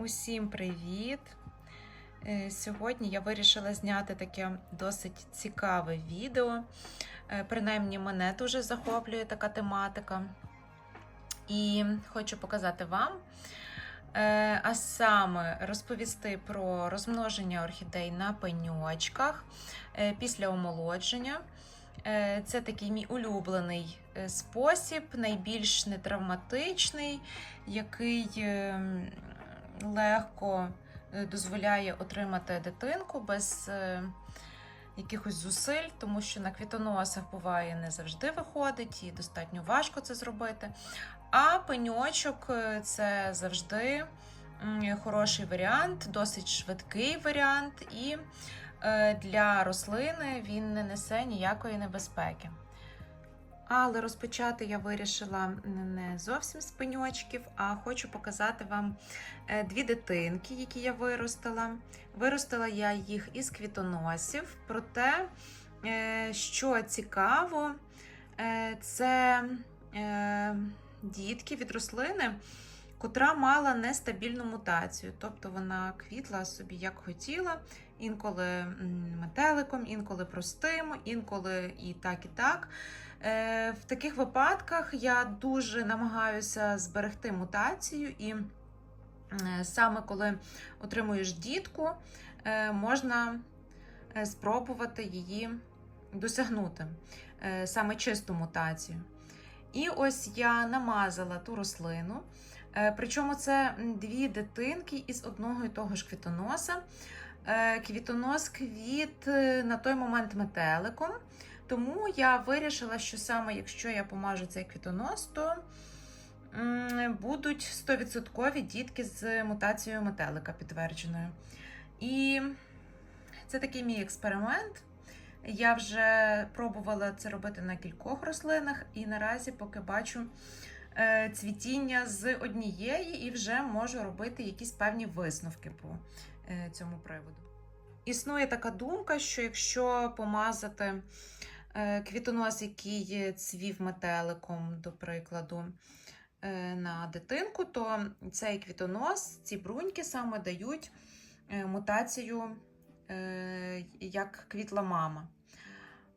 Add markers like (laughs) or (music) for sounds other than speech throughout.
Усім привіт! Е, Сьогодні я вирішила зняти таке досить цікаве відео. Е, Принаймні, мене дуже захоплює така тематика. І хочу показати вам, е, а саме розповісти про розмноження орхідей на пеньочках після омолодження. Це такий мій улюблений спосіб, найбільш нетравматичний, який е, легко е, дозволяє отримати дитинку без е, якихось зусиль, тому що на квітоносах буває не завжди виходить і достатньо важко це зробити. А пеньочок е, це завжди хороший варіант, досить швидкий варіант, і для рослини він не несе ніякої небезпеки. Але розпочати я вирішила не зовсім з пеньочків, а хочу показати вам е, дві дитинки, які я виростила. Виростила я їх із квітоносів. Проте, е, що цікаво, е, це дітки від рослини, котра мала нестабільну мутацію. Тобто вона квітла собі як хотіла, інколи метеликом, інколи простим, інколи і так, і так. Е, В таких випадках я дуже намагаюся зберегти мутацію, і е, саме коли отримуєш дітку, е, можна спробувати її досягнути, саме чисту мутацію. І ось я намазала ту рослину. Причому це дві дитинки із одного і того ж квітоноса. Квітонос квіт на той момент метеликом. Тому я вирішила, що саме якщо я помажу цей квітонос, то будуть 100% дітки з мутацією метелика підтвердженою. І це такий мій експеримент. Я вже пробувала це робити на кількох рослинах, і наразі поки бачу е, цвітіння з однієї, і вже можу робити якісь певні висновки по е, цьому приводу. Існує така думка, що якщо помазати квітонос, який цвів метеликом, до прикладу, е, на дитинку, то цей квітонос, ці бруньки саме дають е, мутацію, е, як квітла мама.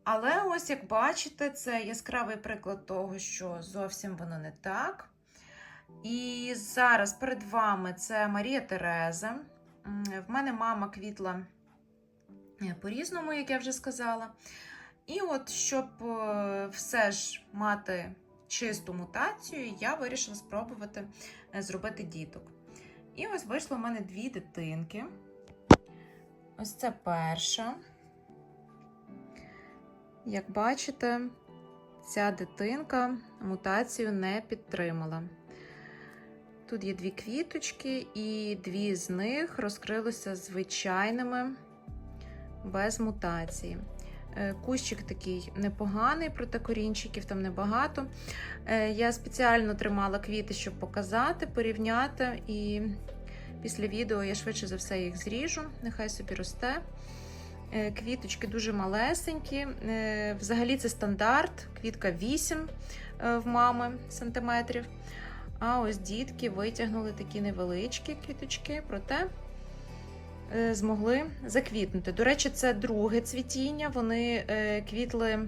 Але ось як бачите, це яскравий приклад того, що зовсім воно не так. І зараз перед вами це Марія Тереза. В мене мама квітла е, по-різному, як я вже сказала. І от, щоб е, все ж мати чисту мутацію, я вирішила спробувати е, зробити діток. І ось вийшло в мене дві дитинки. Ось це перша. Як бачите, ця дитинка мутацію не підтримала. Тут є дві квіточки, і дві з них розкрилися звичайними, без мутації. Е, Кущик такий непоганий, проте корінчиків там небагато. Е, Я спеціально тримала квіти, щоб показати, порівняти. І після відео я швидше за все їх зріжу, нехай собі росте. Е, Квіточки дуже малесенькі. Взагалі це стандарт, квітка 8 е, в мами сантиметрів. А ось дітки витягнули такі невеличкі квіточки, проте змогли заквітнути. До речі, це друге цвітіння. Вони е, квітли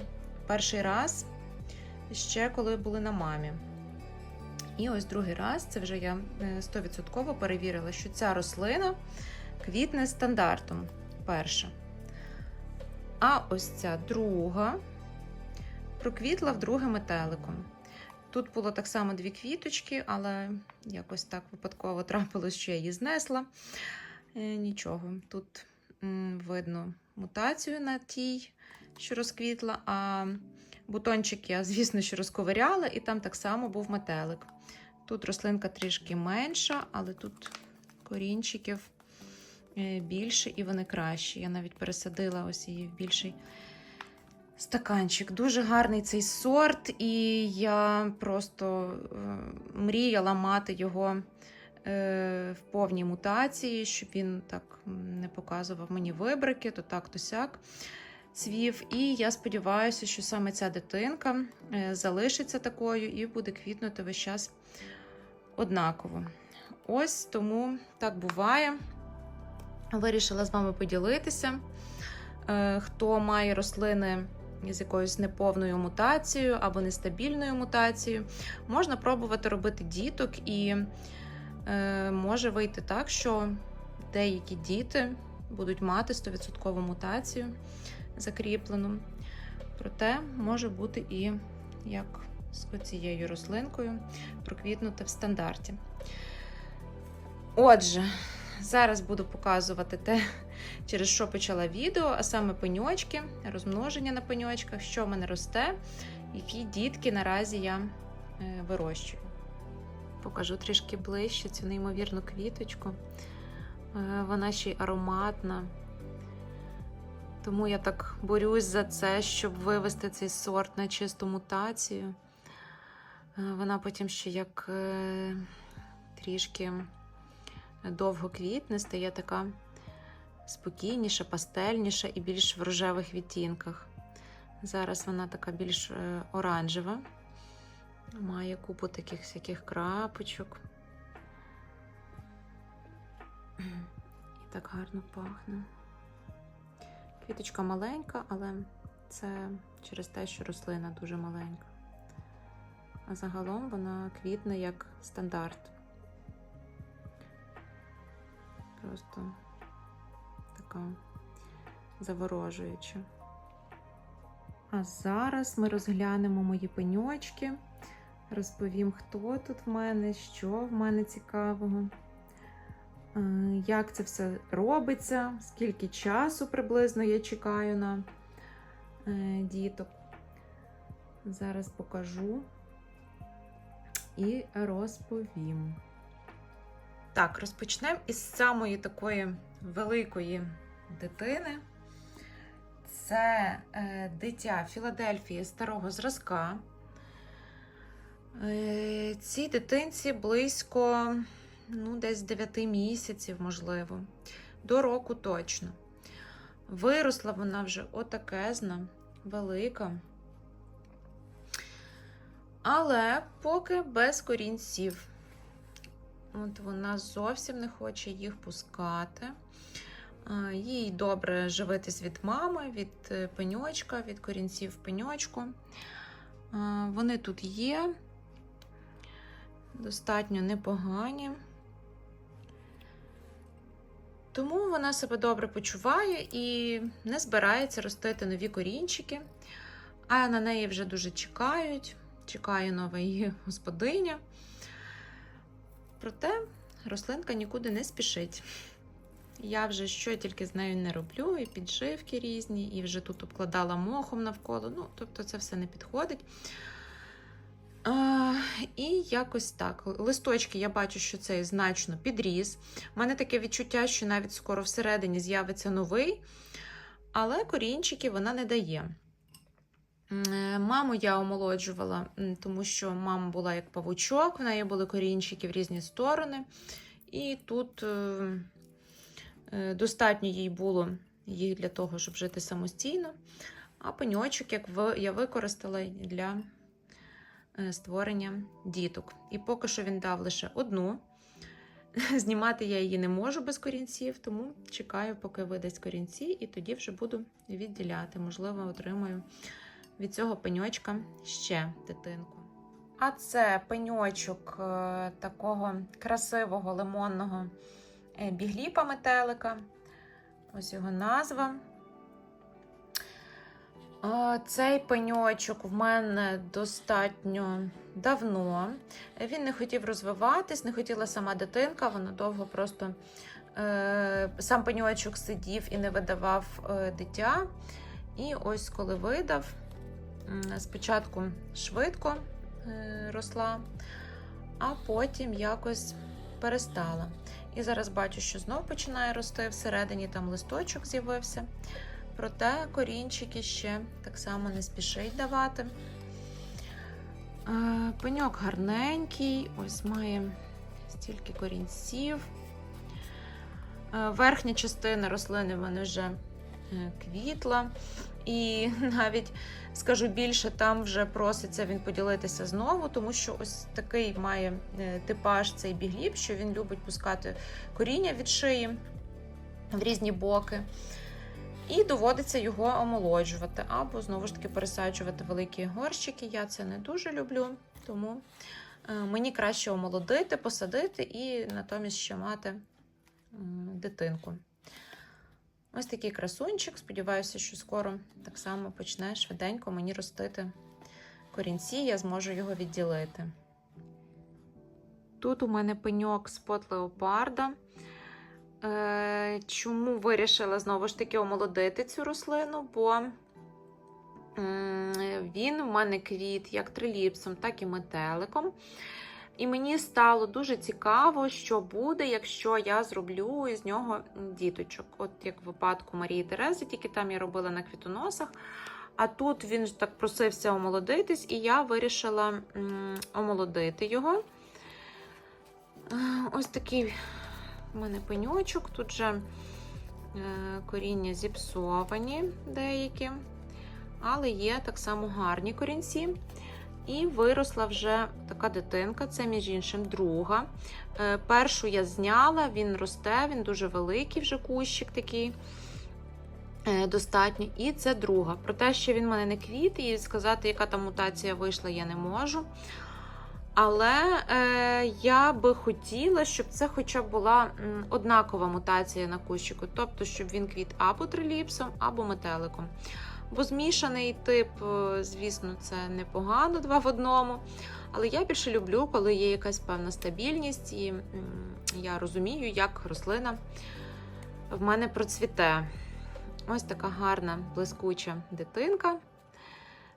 перший раз ще коли були на мамі. І ось другий раз, це вже я е, 100% перевірила, що ця рослина квітне стандартом. Перша. А ось ця друга проквітла вдруге метеликом. Тут було так само дві квіточки, але якось так випадково трапилось, що я її знесла. Е, Нічого, тут видно мутацію на тій, що розквітла, а бутончик я, звісно, що розковиряла, і там так само був метелик. Тут рослинка трішки менша, але тут корінчиків е, більше і вони кращі. Я навіть пересадила ось її в більший стаканчик. Дуже гарний цей сорт, і я просто е, мріяла мати його в повній мутації, щоб він так не показував мені вибрики, то так, то сяк. Цвів, і я сподіваюся, що саме ця дитинка е, залишиться такою і буде квітнути весь час однаково. Ось тому так буває. Вирішила з вами поділитися. Е, Хто має рослини з якоюсь неповною мутацією або нестабільною мутацією, можна пробувати робити діток, і е, може вийти так, що деякі діти будуть мати 100% мутацію закріплену. Проте може бути і як з оцією рослинкою проквітнути в стандарті. Отже, зараз буду показувати те, через що почала відео, а саме пеньочки, розмноження на пеньочках, що в мене росте, які дітки наразі я е, вирощую. Покажу трішки ближче цю неймовірну квіточку. Е, Вона ще й ароматна. Тому я так борюсь за це, щоб вивести цей сорт на чисту мутацію. Е, Вона потім ще як е, трішки довго квітне, стає така спокійніша, пастельніша і більш в рожевих відтінках. Зараз вона така більш оранжева, має купу таких всяких крапочок. І так гарно пахне. Квіточка маленька, але це через те, що рослина дуже маленька. А загалом вона квітне як стандарт. Просто така заворожуюча. А зараз ми розглянемо мої пеньочки, розповім, хто тут в мене, що в мене цікавого, е, як це все робиться, скільки часу приблизно я чекаю на е, діток. Зараз покажу і розповім. Так, розпочнемо із самої такої великої дитини. Це е, дитя Філадельфії старого зразка. Е, цій дитинці близько ну, десь 9 місяців, можливо, до року точно. Виросла вона вже отакезна, велика. Але поки без корінців. От вона зовсім не хоче їх пускати. Їй добре живитись від мами, від е, пеньочка, від корінців пеньочку. Вони тут є, достатньо непогані. Тому вона себе добре почуває і не збирається ростити нові корінчики, а на неї вже дуже чекають. Чекає нова її (laughs) господиня. Проте рослинка нікуди не спішить. Я вже що тільки з нею не роблю, і підживки різні, і вже тут обкладала мохом навколо. Ну, тобто це все не підходить. І якось так. Листочки я бачу, що цей значно підріс. У мене таке відчуття, що навіть скоро всередині з'явиться новий, але корінчики вона не дає. Е, Маму я омолоджувала, тому що мама була як павучок, в неї були корінчики в різні сторони. І тут е, е, достатньо їй було їх для того, щоб жити самостійно. А пеньочок, як я використала для створення діток. І поки що він дав лише одну. (laughs) Знімати я її не можу без корінців, тому чекаю, поки видасть корінці, і тоді вже буду відділяти. Можливо, отримаю від цього пеньочка ще дитинку. А це пеньочок е, такого красивого лимонного е, бігліпа метелика. Ось його назва. Цей пеньочок в мене достатньо давно. Він не хотів розвиватись, не хотіла сама дитинка, вона довго просто е, сам пеньочок сидів і не видавав е, дитя. І ось коли видав, спочатку швидко е, росла, а потім якось перестала. І зараз бачу, що знов починає рости всередині, там листочок з'явився. Проте корінчики ще так само не спішить давати. Е, Пеньок гарненький, ось має стільки корінців. Е, Верхня частина рослини в мене вже е, квітла. І (laughs) навіть скажу більше, там вже проситься він поділитися знову, тому що ось такий має типаж цей бігліп, що він любить пускати коріння від шиї в різні боки. І доводиться його омолоджувати, або знову ж таки пересаджувати великі горщики. Я це не дуже люблю, тому е, мені краще омолодити, посадити і натомість ще мати дитинку. Ось такий красунчик. Сподіваюся, що скоро так само почне швиденько мені ростити корінці, я зможу його відділити. Тут у мене пеньок спот леопарда. Е, Чому вирішила знову ж таки омолодити цю рослину? Бо він у мене квіт як триліпсом, так і метеликом. І мені стало дуже цікаво, що буде, якщо я зроблю із нього діточок. От як в випадку Марії Терези, тільки там я робила на квітоносах. А тут він так просився омолодитись, і я вирішила омолодити його. Е, Ось такий у мене пеньочок. Тут же е, коріння зіпсовані деякі, але є так само гарні корінці. І виросла вже така дитинка, це, між іншим, друга. Е, першу я зняла, він росте, він дуже великий вже кущик такий. е, Достатньо, і це друга. Про те, що він в мене не квіт, і сказати, яка там мутація вийшла, я не можу. Але е, я би хотіла, щоб це хоча б була однакова мутація на кущику, тобто, щоб він квіт або триліпсом, або метеликом. Бо змішаний тип, е, звісно, це непогано два в одному. Але я більше люблю, коли є якась певна стабільність, і я розумію, як рослина в мене процвіте. Ось така гарна, блискуча дитинка.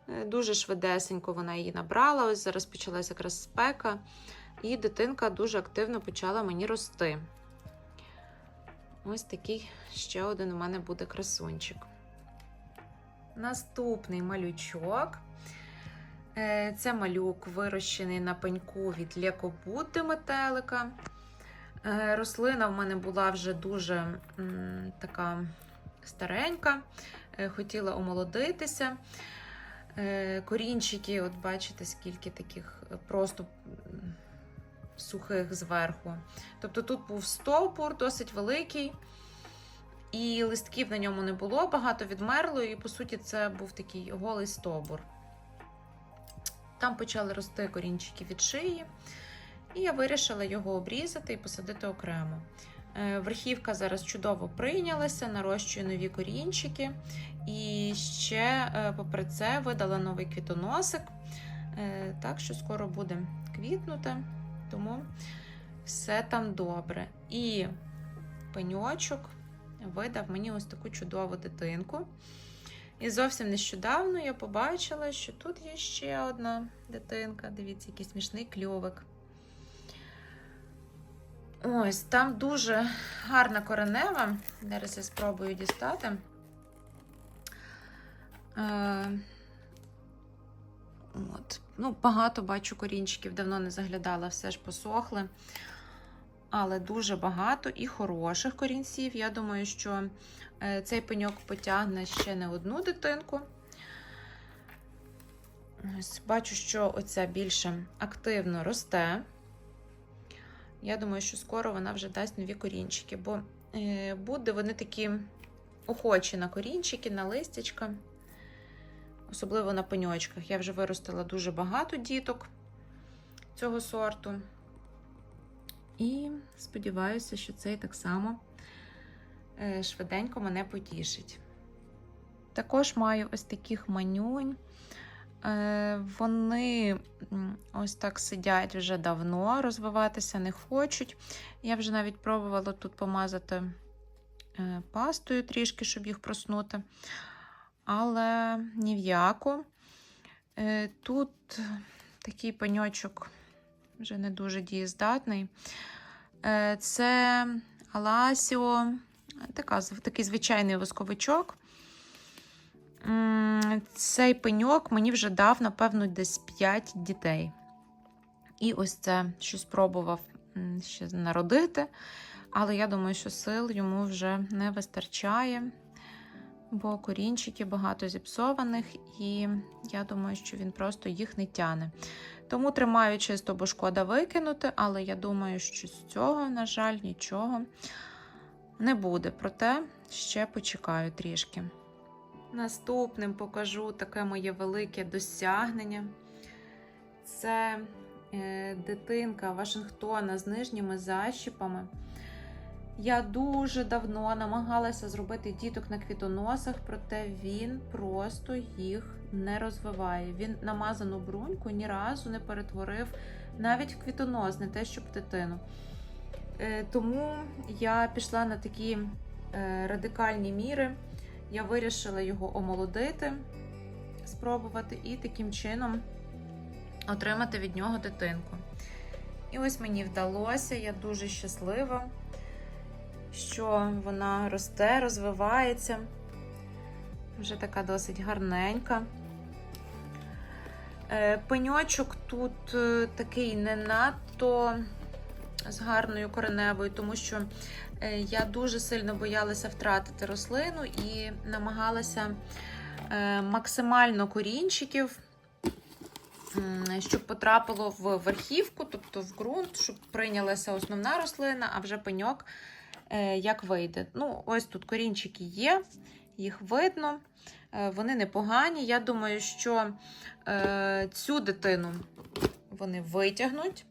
Е, Дуже швидесенько вона її набрала. Ось зараз почалася якраз спека, і дитинка дуже активно почала мені рости. Ось такий ще один у мене буде красунчик. Наступний малючок. Е, Це малюк вирощений на пеньку від лекобути метелика. Е, Рослина в мене була вже дуже така старенька, хотіла омолодитися. Е, Корінчики, от бачите, скільки таких е, просто сухих зверху. Тобто тут був стовбур досить великий, і листків на ньому не було, багато відмерло, і по суті це був такий голий стовбур. Там почали рости корінчики від шиї, і я вирішила його обрізати і посадити окремо. Е, Верхівка зараз чудово прийнялася, нарощує нові корінчики. І ще, е, попри це, видала новий квітоносик. Е, Так що скоро буде квітнути, тому все там добре. І пеньочок видав мені ось таку чудову дитинку. І зовсім нещодавно я побачила, що тут є ще одна дитинка. Дивіться, який смішний кльовик. Ось, там дуже гарна коренева. Зараз я спробую дістати. Е, от. Ну, багато бачу корінчиків, давно не заглядала, все ж посохли. Але дуже багато і хороших корінців. Я думаю, що е, цей пеньок потягне ще не одну дитинку. Ось, бачу, що оця більше активно росте. Я думаю, що скоро вона вже дасть нові корінчики, бо е, буде вони такі охочі на корінчики, на листячка, особливо на пеньочках. Я вже виростила дуже багато діток цього сорту. І сподіваюся, що цей так само е, швиденько мене потішить. Також маю ось таких манюнь. Е, Вони ось так сидять вже давно, розвиватися не хочуть. Я вже навіть пробувала тут помазати е, пастою трішки, щоб їх проснути. Але ні в яку. Е, Тут такий паньочок вже не дуже дієздатний. Це Аласіо, така, такий звичайний восковичок. Цей пеньок мені вже дав, напевно, десь 5 дітей. І ось це щось пробував м, ще народити, але я думаю, що сил йому вже не вистачає. бо корінчики багато зіпсованих, і я думаю, що він просто їх не тяне. Тому тримаю чисто, бо шкода викинути, але я думаю, що з цього, на жаль, нічого не буде. Проте ще почекаю трішки. Наступним покажу таке моє велике досягнення. Це е, дитинка Вашингтона з нижніми защіпами. Я дуже давно намагалася зробити діток на квітоносах, проте він просто їх не розвиває. Він намазану бруньку ні разу не перетворив навіть в квітонос, не те, щоб дитину. Е, Тому я пішла на такі е, радикальні міри. Я вирішила його омолодити, спробувати і таким чином отримати від нього дитинку. І ось мені вдалося, я дуже щаслива, що вона росте, розвивається. Вже така досить гарненька. Е, Пеньочок тут е, такий не надто з гарною кореневою, тому що я дуже сильно боялася втратити рослину і намагалася е, максимально корінчиків, щоб потрапило в верхівку, тобто в ґрунт, щоб прийнялася основна рослина, а вже пеньок е, як вийде. Ну, ось тут корінчики є, їх видно, е, вони непогані. Я думаю, що е, цю дитину вони витягнуть.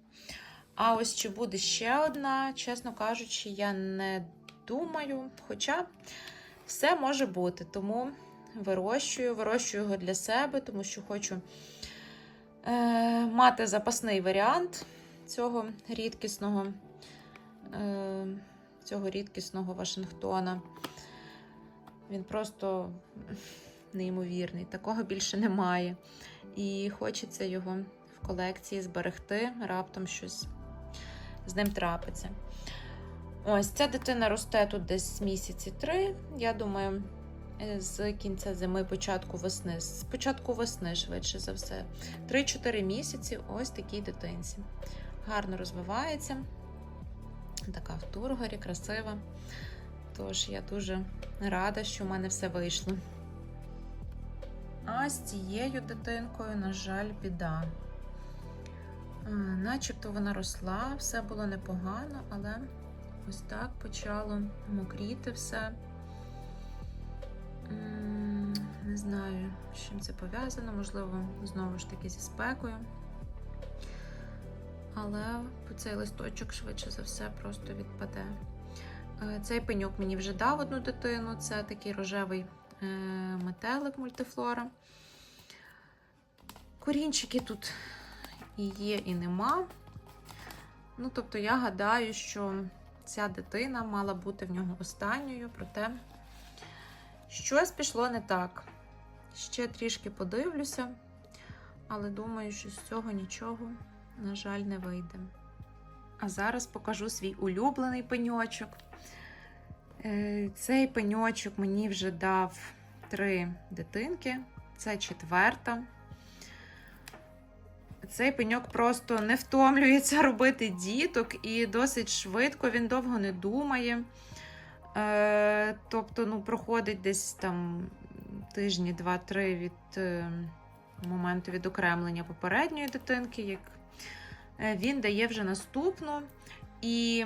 А ось чи буде ще одна, чесно кажучи, я не думаю. Хоча все може бути. Тому вирощую, вирощую його для себе, тому що хочу е, мати запасний варіант цього рідкісного, е, цього рідкісного Вашингтона. Він просто неймовірний. Такого більше немає. І хочеться його в колекції зберегти, раптом щось з ним трапиться. Ось ця дитина росте тут десь місяці три. Я думаю, е, з кінця зими, початку весни, з початку весни, швидше за все. 3-4 місяці ось такій дитинці. Гарно розвивається. Така в тургорі, красива. Тож я дуже рада, що в мене все вийшло. А з цією дитинкою, на жаль, біда. А, Начебто вона росла, все було непогано, але ось так почало мокріти все. Не знаю, з чим це пов'язано, можливо, знову ж таки зі спекою. Але цей листочок швидше за все просто відпаде. Е, Цей пеньок мені вже дав одну дитину, це такий рожевий е, метелик мультифлора. Корінчики тут і є, і нема. Ну, тобто, я гадаю, що ця дитина мала бути в нього останньою, проте щось пішло не так. Ще трішки подивлюся, але думаю, що з цього нічого, на жаль, не вийде. А зараз покажу свій улюблений пеньочок. Е, Цей пеньочок мені вже дав три дитинки, це четверта. Цей пеньок просто не втомлюється робити діток, і досить швидко він довго не думає. Е, тобто, ну, проходить десь там тижні, два-три від е, моменту відокремлення попередньої дитинки, як е, він дає вже наступну, і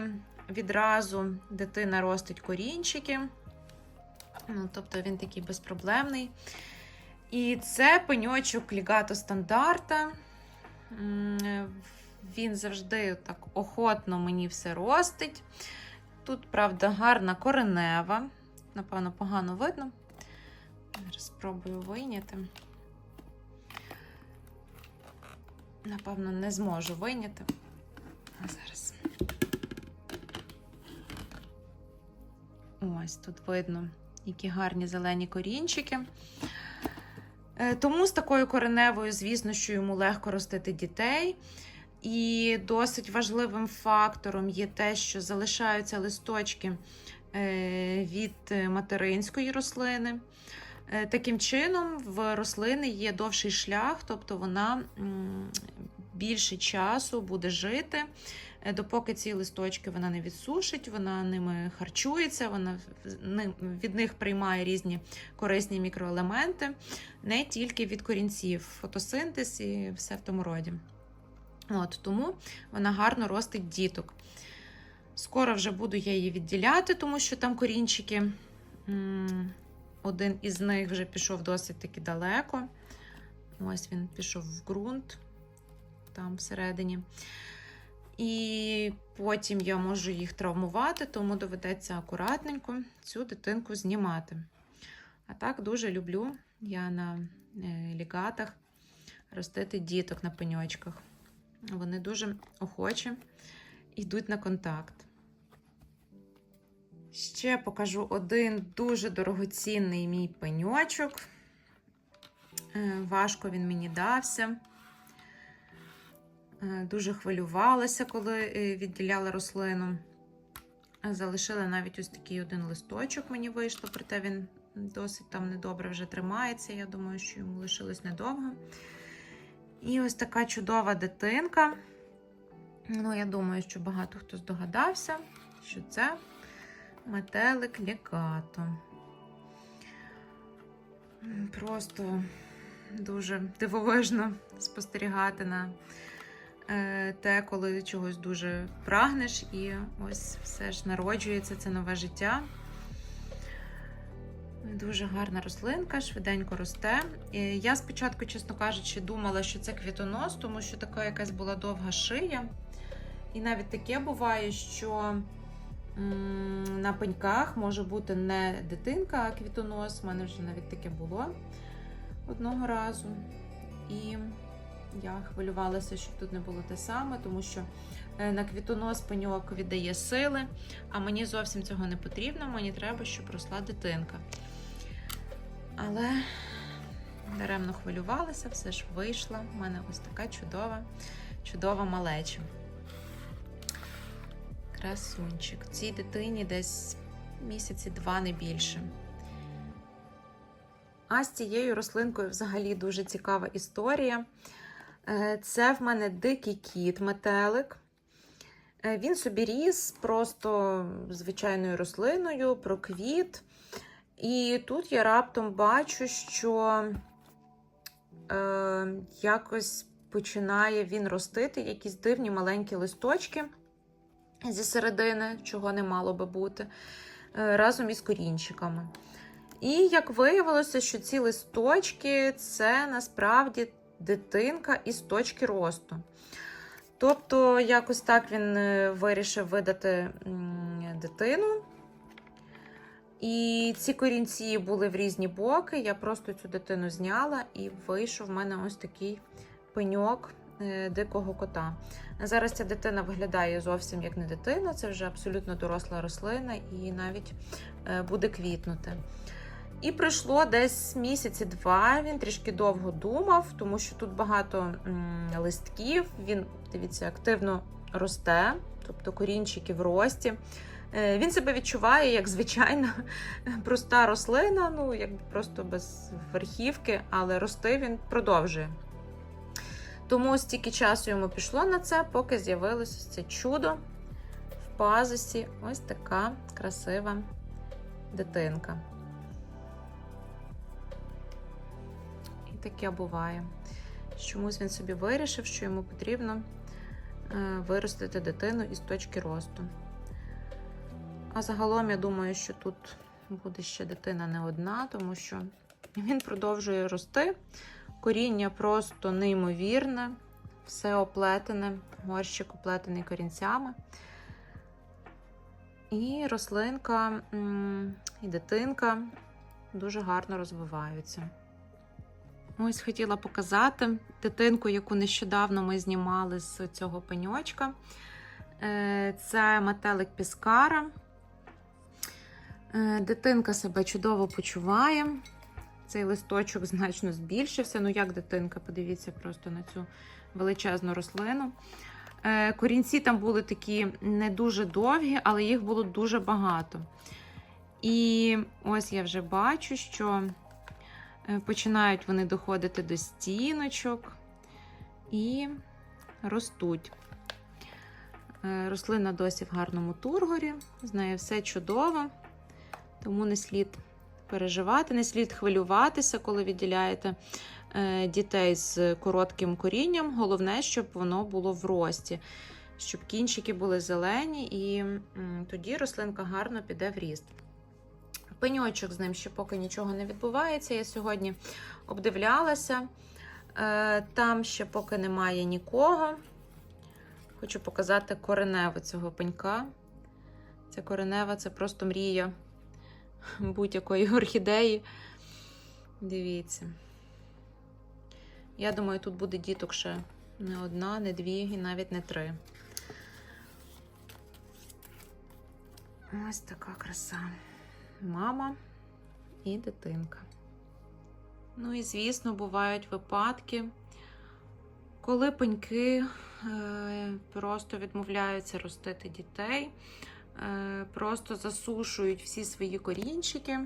відразу дитина ростить корінчики. Ну, тобто він такий безпроблемний. І це пеньочок лігато стандарта. Він завжди так охотно мені все ростить. Тут, правда, гарна коренева. Напевно, погано видно. Зараз спробую вийняти. Напевно, не зможу вийняти. А зараз. Ось тут видно, які гарні зелені корінчики. Е, Тому з такою кореневою, звісно, що йому легко ростити дітей. І досить важливим фактором є те, що залишаються листочки е, від материнської рослини. Е, Таким чином, в рослини є довший шлях, тобто вона більше часу буде жити Допоки ці листочки вона не відсушить, вона ними харчується, вона від них приймає різні корисні мікроелементи, не тільки від корінців, фотосинтез і все в тому роді. От, тому вона гарно ростить діток. Скоро вже буду я її відділяти, тому що там корінчики. Один із них вже пішов досить таки далеко. Ось він пішов в ґрунт, там всередині. І потім я можу їх травмувати, тому доведеться акуратненько цю дитинку знімати. А так дуже люблю я на е, лігатах ростити діток на пеньочках. Вони дуже охочі йдуть на контакт. Ще покажу один дуже дорогоцінний мій пеньочок. Е, Важко він мені дався. Е, Дуже хвилювалася, коли е, відділяла рослину. Залишила навіть ось такий один листочок мені вийшло, проте він досить там недобре вже тримається. Я думаю, що йому лишилось недовго. І ось така чудова дитинка. Ну, я думаю, що багато хто здогадався, що це метелик лікато. Просто дуже дивовижно спостерігати на те, коли чогось дуже прагнеш, і ось все ж народжується це нове життя. Дуже гарна рослинка, швиденько росте. Е, Я спочатку, чесно кажучи, думала, що це квітонос, тому що така якась була довга шия. І навіть таке буває, що на пеньках може бути не дитинка, а квітонос. У мене вже навіть таке було одного разу. І я хвилювалася, щоб тут не було те саме, тому що е, на квітонос пеньок віддає сили, а мені зовсім цього не потрібно. Мені треба, щоб росла дитинка. Але даремно хвилювалася, все ж вийшла. У мене ось така чудова, чудова малеча. Красунчик. Цій дитині десь місяці два не більше. А з цією рослинкою взагалі дуже цікава історія. Е, Це в мене дикий кіт, метелик. Е, Він собі ріс просто звичайною рослиною, проквіт. І тут я раптом бачу, що е, якось починає він ростити якісь дивні маленькі листочки зі середини, чого не мало би бути, е, разом із корінчиками. І як виявилося, що ці листочки це насправді дитинка із точки росту. Тобто, якось так він е, вирішив видати дитину. І ці корінці були в різні боки. Я просто цю дитину зняла і вийшов в мене ось такий пеньок е, дикого кота. Зараз ця дитина виглядає зовсім як не дитина, це вже абсолютно доросла рослина і навіть е, буде квітнути. І пройшло десь місяці два. Він трішки довго думав, тому що тут багато листків. Він, дивіться, активно росте, тобто корінчики в рості. Е, Він себе відчуває як звичайна (laughs) проста рослина, ну як просто без верхівки, але рости він продовжує. Тому стільки часу йому пішло на це, поки з'явилося це чудо в пазусі. Ось така красива дитинка. Таке буває. Чомусь він собі вирішив, що йому потрібно е, виростити дитину із точки росту. А загалом, я думаю, що тут буде ще дитина не одна, тому що він продовжує рости. Коріння просто неймовірне, все оплетене, горщик оплетений корінцями. І рослинка і дитинка дуже гарно розвиваються. Ось хотіла показати дитинку, яку нещодавно ми знімали з цього пеньочка. Е, Це метелик Піскара. Е, Дитинка себе чудово почуває. Цей листочок значно збільшився. Ну, як дитинка, подивіться просто на цю величезну рослину. Е, Корінці там були такі не дуже довгі, але їх було дуже багато. І ось я вже бачу, що починають вони доходити до стіночок і ростуть. Е, Рослина досі в гарному тургорі, з нею все чудово, тому не слід переживати, не слід хвилюватися, коли відділяєте е, дітей з коротким корінням. Головне, щоб воно було в рості, щоб кінчики були зелені, і тоді рослинка гарно піде в ріст. Пеньочок з ним ще поки нічого не відбувається. Я сьогодні обдивлялася. Е, Там ще поки немає нікого. Хочу показати кореневу цього пенька. Ця коренева це просто мрія будь-якої орхідеї. Дивіться. Я думаю, тут буде діток ще не одна, не дві і навіть не три. Ось така краса. Мама і дитинка. Ну і, звісно, бувають випадки, коли пеньки е, просто відмовляються ростити дітей, е, просто засушують всі свої корінчики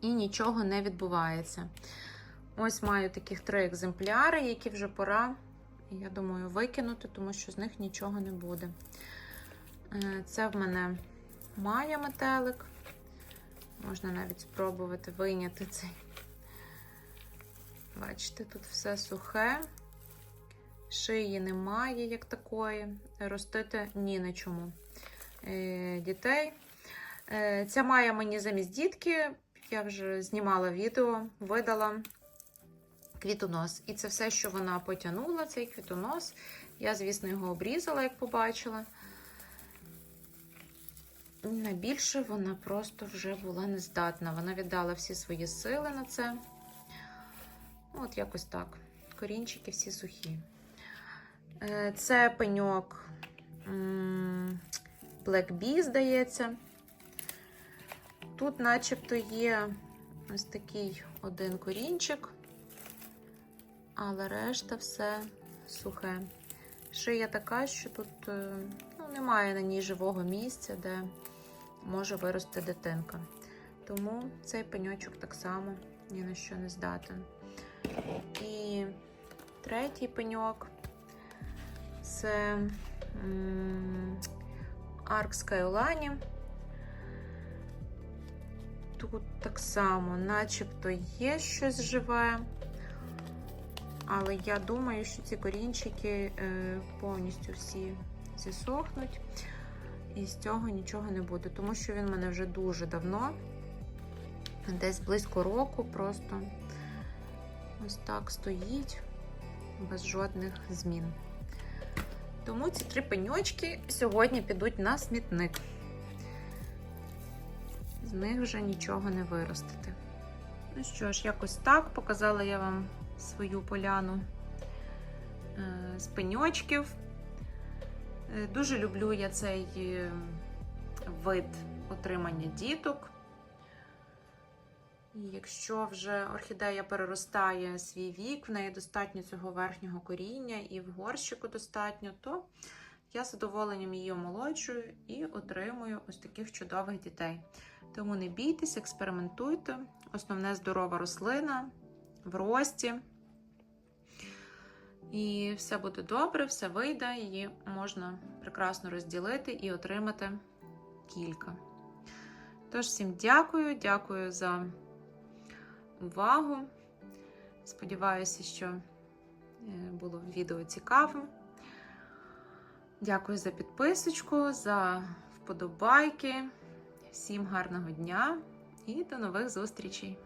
і нічого не відбувається. Ось маю таких три екземпляри, які вже пора, я думаю, викинути, тому що з них нічого не буде. Е, Це в мене Майя метелик. Можна навіть спробувати вийняти цей. Бачите, тут все сухе, шиї немає, як такої. Ростити ні на чому е, дітей. Е, Ця має мені замість дітки, я вже знімала відео, видала квітонос. І це все, що вона потягнула, цей квітонос. Я, звісно, його обрізала, як побачила. На більше вона просто вже була нездатна. Вона віддала всі свої сили на це. От якось так. Корінчики всі сухі. Е, Це пеньок Black Bee, здається. Тут, начебто, є ось такий один корінчик, але решта все сухе. Шия така, що тут е, ну, немає на ній живого місця, де може вирости дитинка. Тому цей пеньочок так само ні на що не здатен. І третій пеньок це Арк Скайолані. Тут так само, начебто є щось живе, але я думаю, що ці корінчики е, повністю всі зісохнуть, і з цього нічого не буде, тому що він в мене вже дуже давно, десь близько року, просто ось так стоїть, без жодних змін. Тому ці три пеньочки сьогодні підуть на смітник. З них вже нічого не виростити. Ну що ж, якось так показала я вам свою поляну е, з пеньочків. Е, Дуже люблю я цей е, вид отримання діток. І якщо вже орхідея переростає свій вік, в неї достатньо цього верхнього коріння і в горщику достатньо, то я з задоволенням її омолоджую і отримую ось таких чудових дітей. Тому не бійтесь, експериментуйте. Основне здорова рослина в рості. І все буде добре, все вийде, її можна прекрасно розділити і отримати кілька. Тож, всім дякую, дякую за увагу. Сподіваюся, що е, було відео цікавим. Дякую за підписочку, за вподобайки. Всім гарного дня і до нових зустрічей!